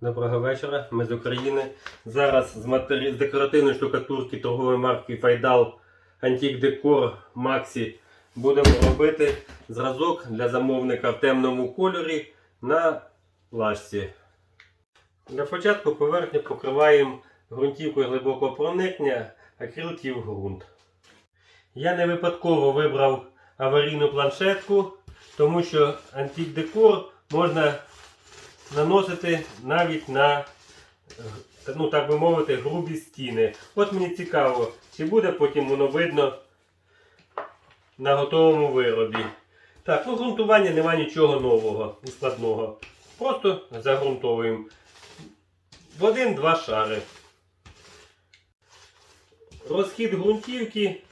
Доброго вечора, ми з України. Зараз з, матері... з декоративної штукатурки торгової марки Файдал Антік Декор Максі будемо робити зразок для замовника в темному кольорі на лашці. Для початку поверхню покриваємо ґрунтівкою глибокого проникнення акрилки в ґрунт. Я не випадково вибрав аварійну планшетку, тому що Антік Декор можна наносити навіть на, ну так би мовити, грубі стіни. От мені цікаво, чи буде потім воно видно на готовому виробі. Так, ну ґрунтування нема нічого нового і складного. Просто загрунтовуємо в один-два шари. Розхід ґрунтівки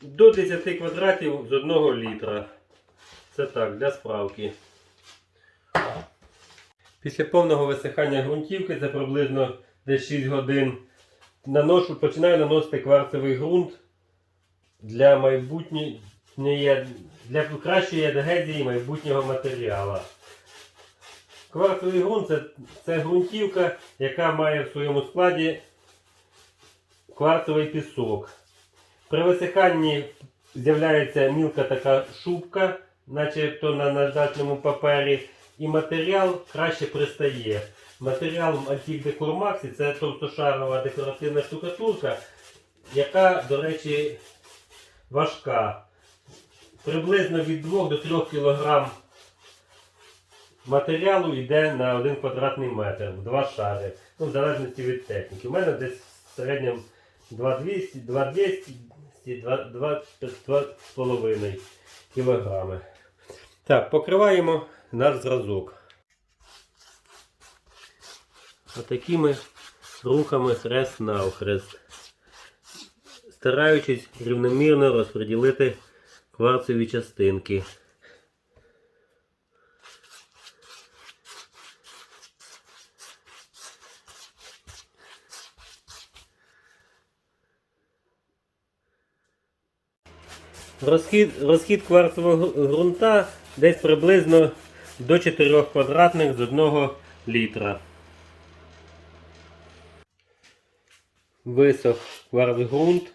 до 10 квадратів з 1 літра. Це так, для справки. Після повного висихання ґрунтівки, це приблизно десь 6 годин, наношу, починаю наносити кварцевий ґрунт для майбутньої для кращої адгезії майбутнього матеріалу. Кварцевий ґрунт це, це ґрунтівка, яка має в своєму складі кварцевий пісок. При висиханні з'являється мілка така шубка, начебто на наждачному папері, і матеріал краще пристає. Матеріал Maxi це товстошарова декоративна штукатурка, яка, до речі, важка. Приблизно від 2 до 3 кг матеріалу йде на 1 квадратний метр в два шари. Ну, в залежності від техніки. У мене десь в середньому 2200, 2200, 2,5 кг. Так, покриваємо наш зразок. Отакими рухами хрест навхрест. Стараючись рівномірно розподілити кварцеві частинки. Розхід, розхід кварцевого ґрунта десь приблизно до 4 квадратних з 1 літра. Висох кварцґрунт.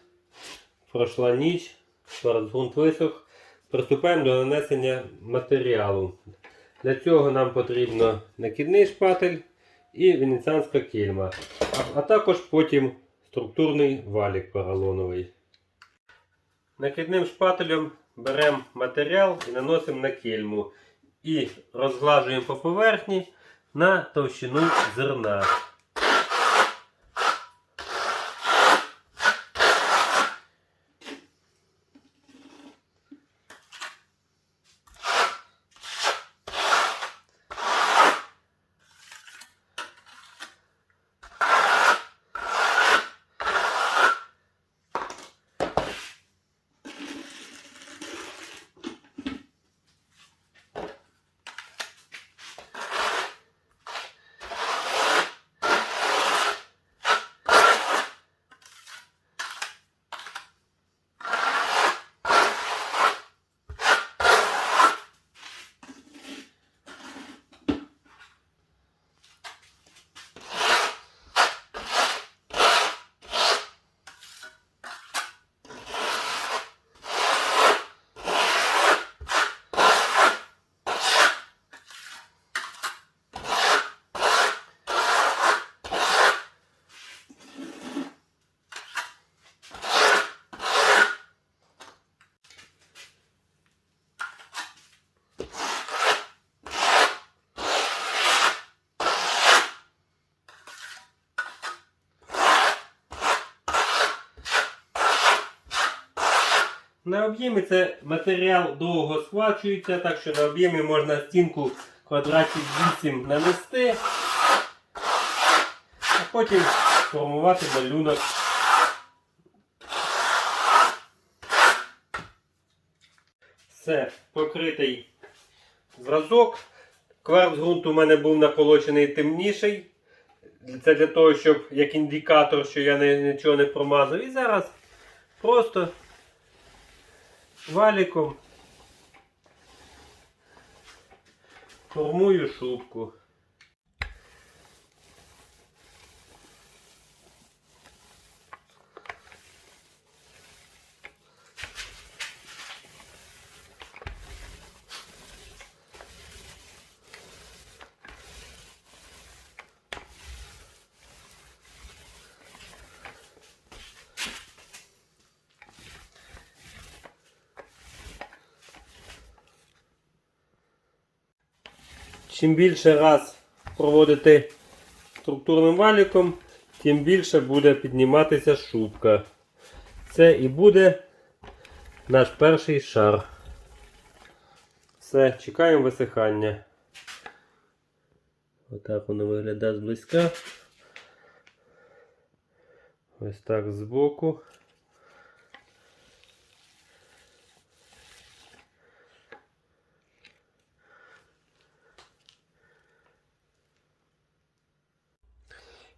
Пройшла ніч, кварцґрунт висох. Приступаємо до нанесення матеріалу. Для цього нам потрібно накидний шпатель і венеціанська кільма. А, а також потім структурний валік поролоновий. Накидним шпателем беремо матеріал і наносимо на кельму. І розглажуємо по поверхні на товщину зерна. На об'ємі це матеріал довго схвачується, так що на об'ємі можна стінку квадратів 8 нанести, а потім формувати малюнок. Все, покритий зразок. Кварц ґрунт у мене був наколочений темніший. Це для того, щоб як індикатор, що я нічого не промазав. І зараз просто валіком формую шубку. Чим більше раз проводити структурним валіком, тим більше буде підніматися шубка. Це і буде наш перший шар. Все, чекаємо висихання. Отак воно виглядає зблизька. Ось так збоку.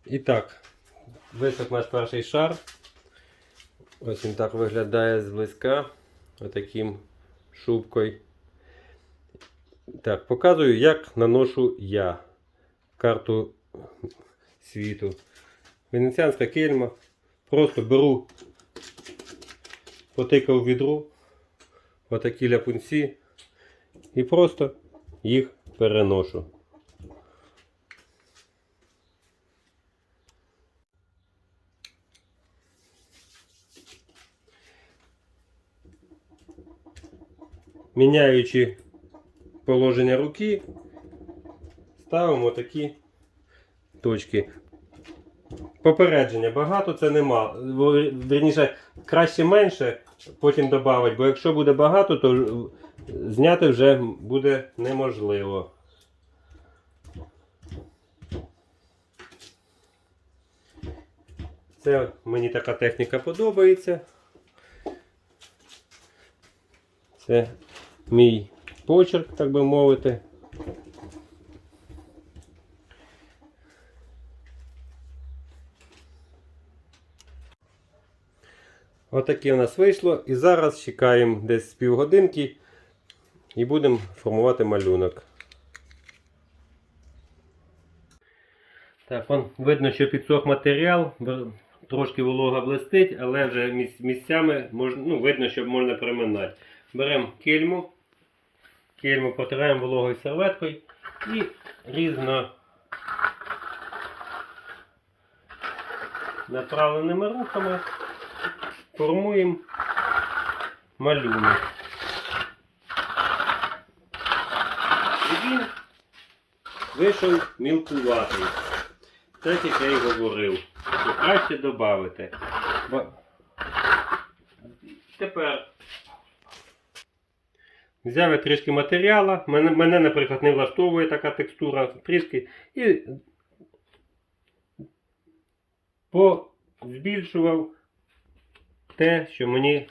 І так, висох наш перший шар. Ось він так виглядає зблизька. Отаким шубкою. Так, показую, як наношу я карту світу. Венеціанська кельма. Просто беру, потикав відру, отакі ляпунці, і просто їх переношу. Міняючи положення руки, ставимо такі точки. Попередження багато це нема. Вірніше, краще менше, потім додати, бо якщо буде багато, то зняти вже буде неможливо. Це мені така техніка подобається. Це мій почерк, так би мовити. Отаке у нас вийшло. І зараз чекаємо десь півгодинки і будемо формувати малюнок. Так, вон видно, що підсох матеріал, трошки волога блистить, але вже місцями можна, ну, видно, що можна приминати. Беремо кельму, кельму протираємо вологою серветкою і різно направленими рухами формуємо малюнок. І він вийшов мілкуватий. Так як я й говорив. Краще додати. Тепер взяв я трішки матеріалу. Мене, мене, наприклад, не влаштовує така текстура. Трішки. І позбільшував те, що мені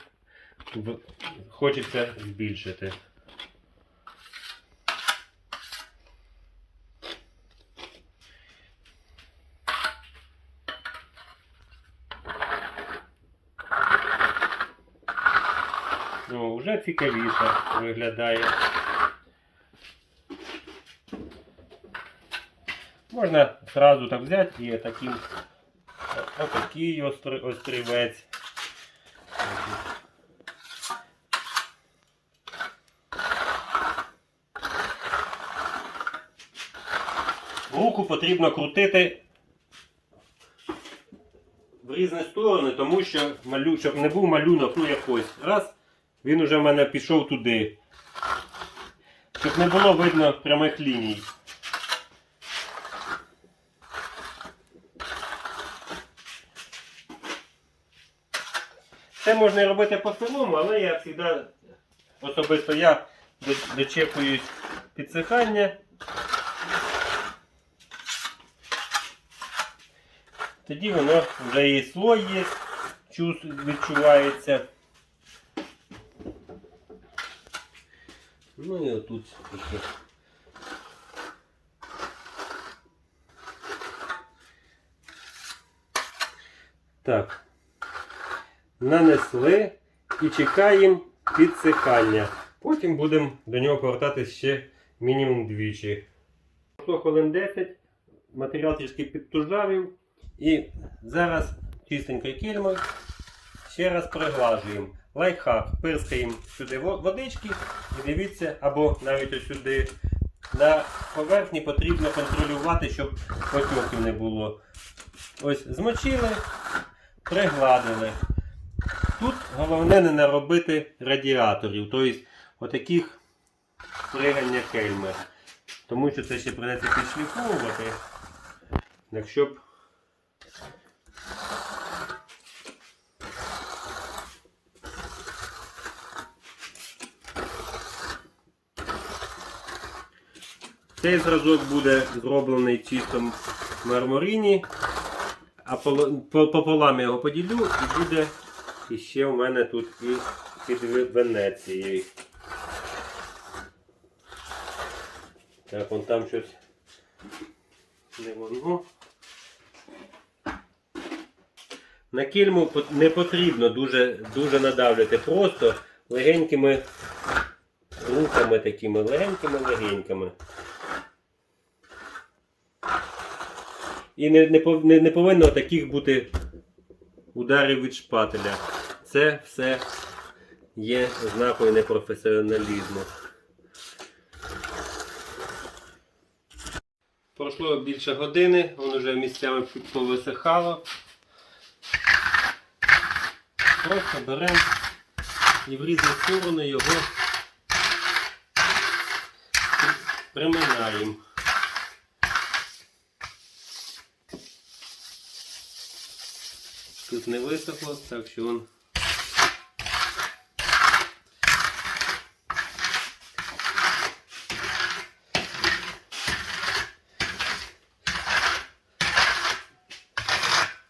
хочеться збільшити. Ну, вже цікавіше виглядає. Можна одразу так взяти і таким отакий острівець. Руку потрібно крутити в різні сторони, тому що малю, щоб не був малюнок, ну якось. Раз, він уже в мене пішов туди. Щоб не було видно прямих ліній. Це можна робити по-самому, але я завжди, особисто я до- дочекуюсь підсихання. Тоді воно вже і слой є, відчувається. Ну і отут таке. Так. Нанесли і чекаємо підсихання. Потім будемо до нього повертатись ще мінімум двічі. Пройшло хвилин 10, матеріал трішки підтужавів. І зараз чистенькою кільмою ще раз приглажуємо. Лайфхак, пирскаємо сюди водички і дивіться, або навіть сюди. На поверхні потрібно контролювати, щоб потьоків не було. Ось змочили, пригладили. Тут головне не наробити радіаторів, тобто отаких пригання кельми. Тому що це ще придеться підшліфовувати. Якщо б Цей зразок буде зроблений чисто в мармуріні, а пополам його поділю і буде іще у мене тут і під Венецією. Так, вон там щось не воно. На кільму не потрібно дуже, дуже надавлювати, просто легенькими рухами такими, легенькими-легенькими. І не, не, не, повинно таких бути ударів від шпателя. Це все є ознакою непрофесіоналізму. Пройшло більше години, воно вже місцями повисихало. Просто беремо і в різні сторони його приминаємо. Тут не висохло, так що він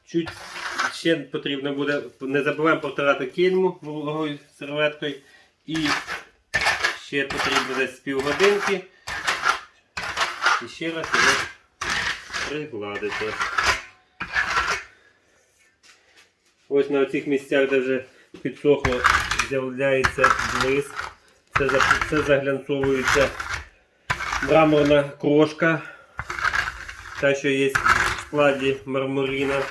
чуть ще потрібно буде, не забуваємо повторяти кільму вологою серветкою і ще потрібно десь півгодинки. І ще раз його пригладити. Ось на цих місцях, де вже підсохло, з'являється блиск. Це, це заглянцовується мраморна крошка, та, що є в складі мармуріна.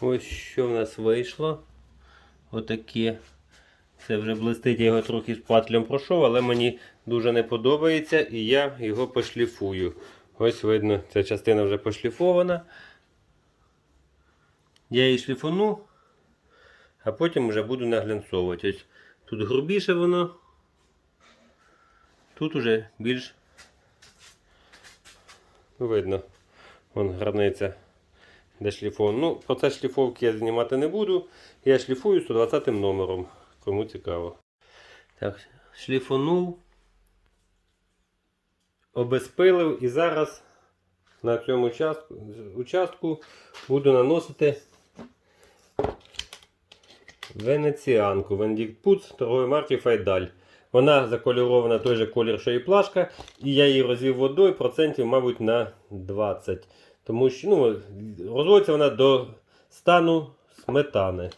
Ось що в нас вийшло. Отаке. Це вже блистить, його трохи з патлем пройшов, але мені дуже не подобається і я його пошліфую. Ось видно, ця частина вже пошліфована. Я її шліфону, а потім вже буду наглянцовувати. Ось тут грубіше воно, тут уже більш видно, вон границя. Де шліфон. Ну, процес шліфовки я знімати не буду. Я шліфую 120 номером. Кому цікаво. Так, шліфонув, обезпилив і зараз на цьому участку, участку буду наносити венеціанку Вендікт Пуц торгової марки Файдаль. Вона закольорована той же колір, що і плашка, і я її розвів водою процентів, мабуть, на 20. Тому що ну, розводиться вона до стану сметани.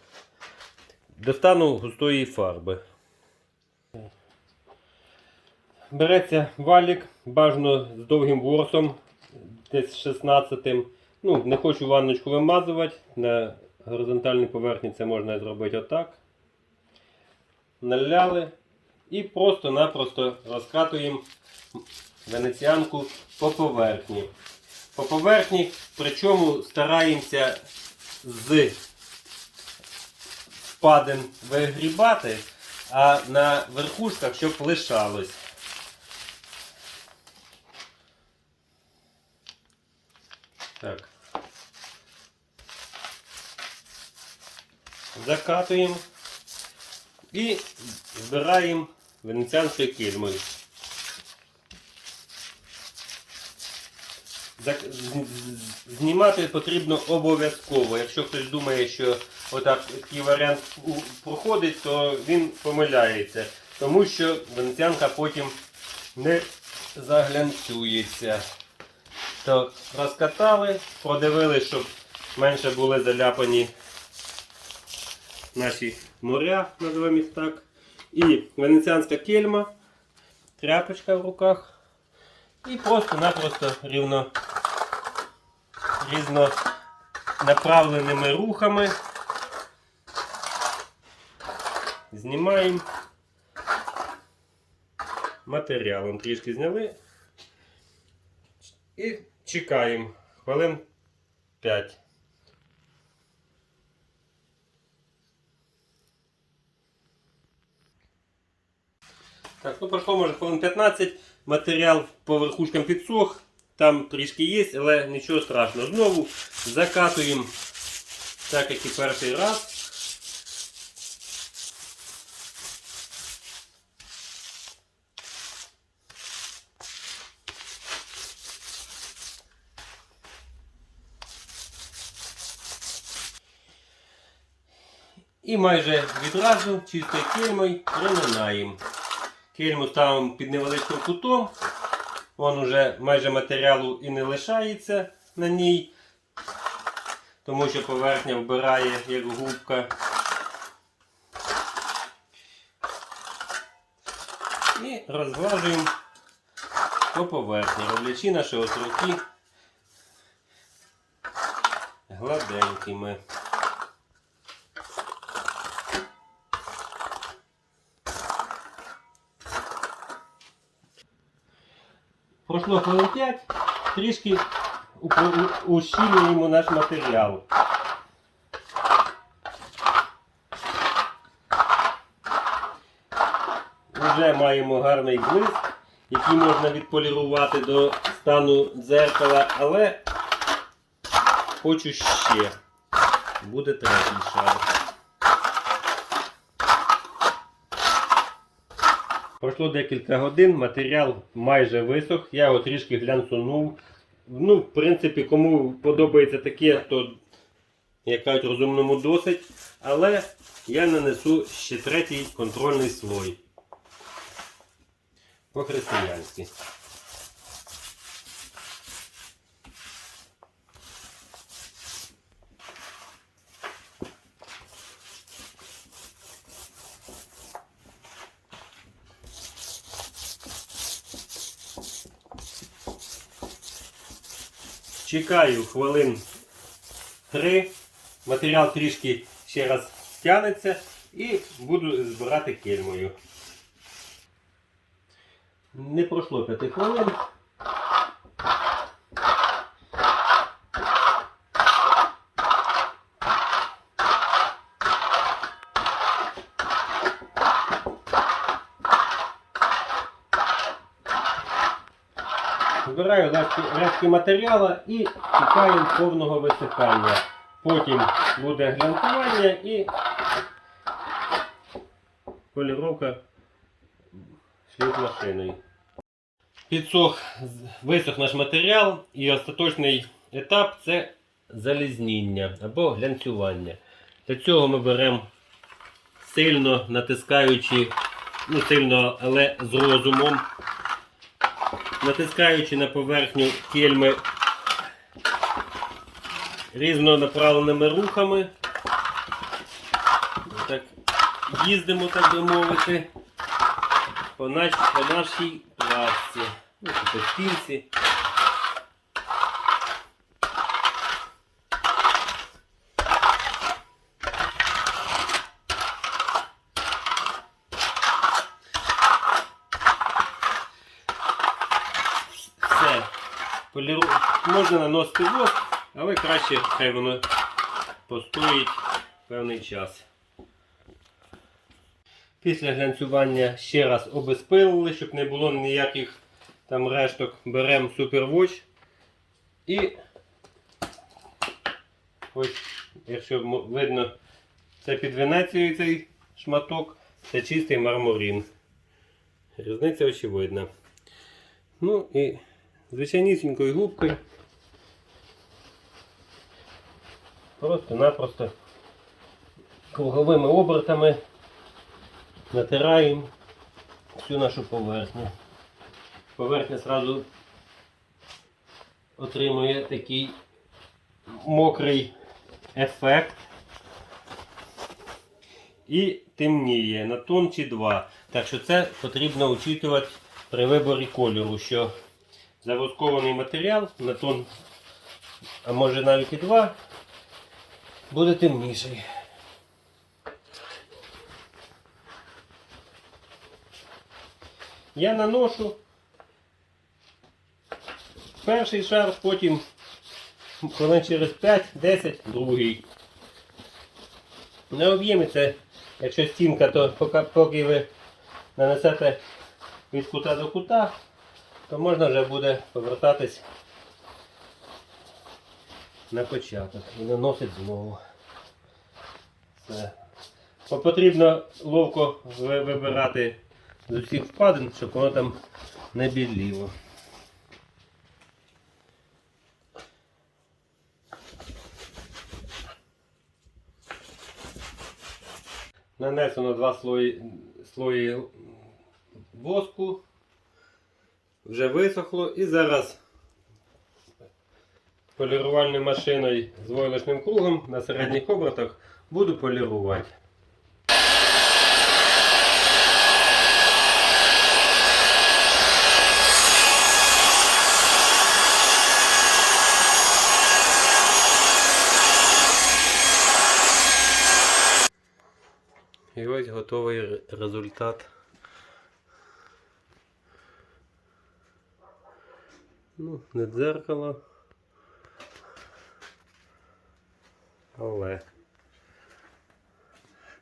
До стану густої фарби. Береться валік, бажано з довгим ворсом, десь 16 Ну, не хочу ванночку вимазувати. На горизонтальній поверхні це можна зробити отак. Наляли і просто-напросто розкатуємо венеціанку по поверхні. По поверхні, причому стараємося з впадин вигрібати, а на верхушках, щоб лишалось. Так. Закатуємо і збираємо венеціанською кільмою. Знімати потрібно обов'язково. Якщо хтось думає, що отак такий варіант проходить, то він помиляється. Тому що венеціанка потім не заглянцюється. То розкатали, продивили, щоб менше були заляпані наші моря, називаємо їх так. І венеціанська кельма, тряпочка в руках. І просто-напросто рівно різно направленими рухами Знімаємо матеріалом. Трішки зняли і чекаємо хвилин 5. Так, ну пройшло може хвилин 15. Матеріал по верхушкам підсох, там трішки є, але нічого страшного. Знову закатуємо так, як і перший раз. І майже відразу чистою кельмою проминаємо. Кельму ставимо під невеличким кутом. Вон уже майже матеріалу і не лишається на ній, тому що поверхня вбирає як губка. І розглажуємо по поверхні, роблячи наші островки гладенькими. Хвилин 5, трішки упро- у- ущільнюємо наш матеріал. Вже маємо гарний блиск, який можна відполірувати до стану дзеркала, але хочу ще. Буде третій шар. Пройшло декілька годин, матеріал майже висох, я його трішки глянцунув. Ну, в принципі, кому подобається таке, то як кажуть, розумному досить. Але я нанесу ще третій контрольний слой. По-християнськи. Чекаю хвилин 3. Матеріал трішки ще раз стягнеться і буду збирати кельмою. Не пройшло 5 хвилин. Збираю рештки, рештки матеріалу і чекаємо повного висихання. Потім буде глянцювання і поліровка шліт машиною. Підсох, висох наш матеріал і остаточний етап це залізніння або глянцювання. Для цього ми беремо сильно натискаючи, ну сильно, але з розумом, натискаючи на поверхню кельми різнонаправленими рухами. Так, їздимо, так би мовити, по, наш, по нашій пласці, ну, по стінці. Все. Поліру... Можна наносити воск, але краще хай воно постоїть певний час. Після глянцювання ще раз обезпилили, щоб не було ніяких там решток. Беремо супервоч і ось, якщо видно, це під Венецією цей шматок, це чистий мармурин. Різниця очевидна. Ну і звичайнісінькою губкою. Просто-напросто круговими обертами натираємо всю нашу поверхню. Поверхня сразу отримує такий мокрий ефект і темніє на тон чи два. Так що це потрібно учитувати при виборі кольору, що завоскований матеріал на тон, а може навіть і два, буде темніший. Я наношу перший шар, потім хвилин через 5-10 другий. На об'ємі це, якщо стінка, то поки, поки ви нанесете від кута до кута, то можна вже буде повертатись на початок і наносить знову. Все. Потрібно ловко вибирати з усіх впадин, щоб воно там не біліло. Нанесено два слої, слої воску. Вже висохло і зараз полірувальною машиною з войлочним кругом на середніх обертах буду полірувати. І ось готовий результат. Ну, не дзеркало. Але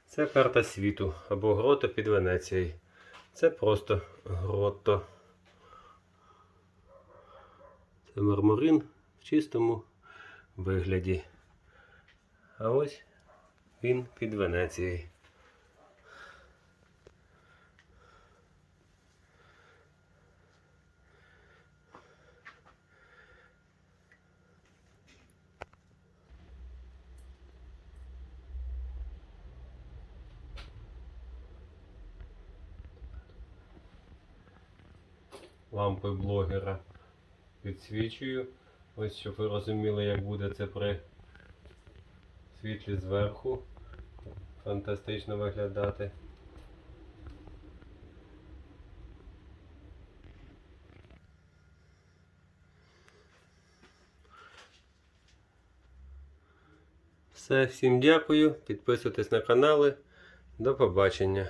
це карта світу або грота під Венецією. Це просто гротто. Це мармурин в чистому вигляді. А ось він під Венецією. Лампи блогера підсвічую. Ось щоб ви розуміли, як буде це при світлі зверху. Фантастично виглядати. Все, всім дякую. Підписуйтесь на канали. До побачення.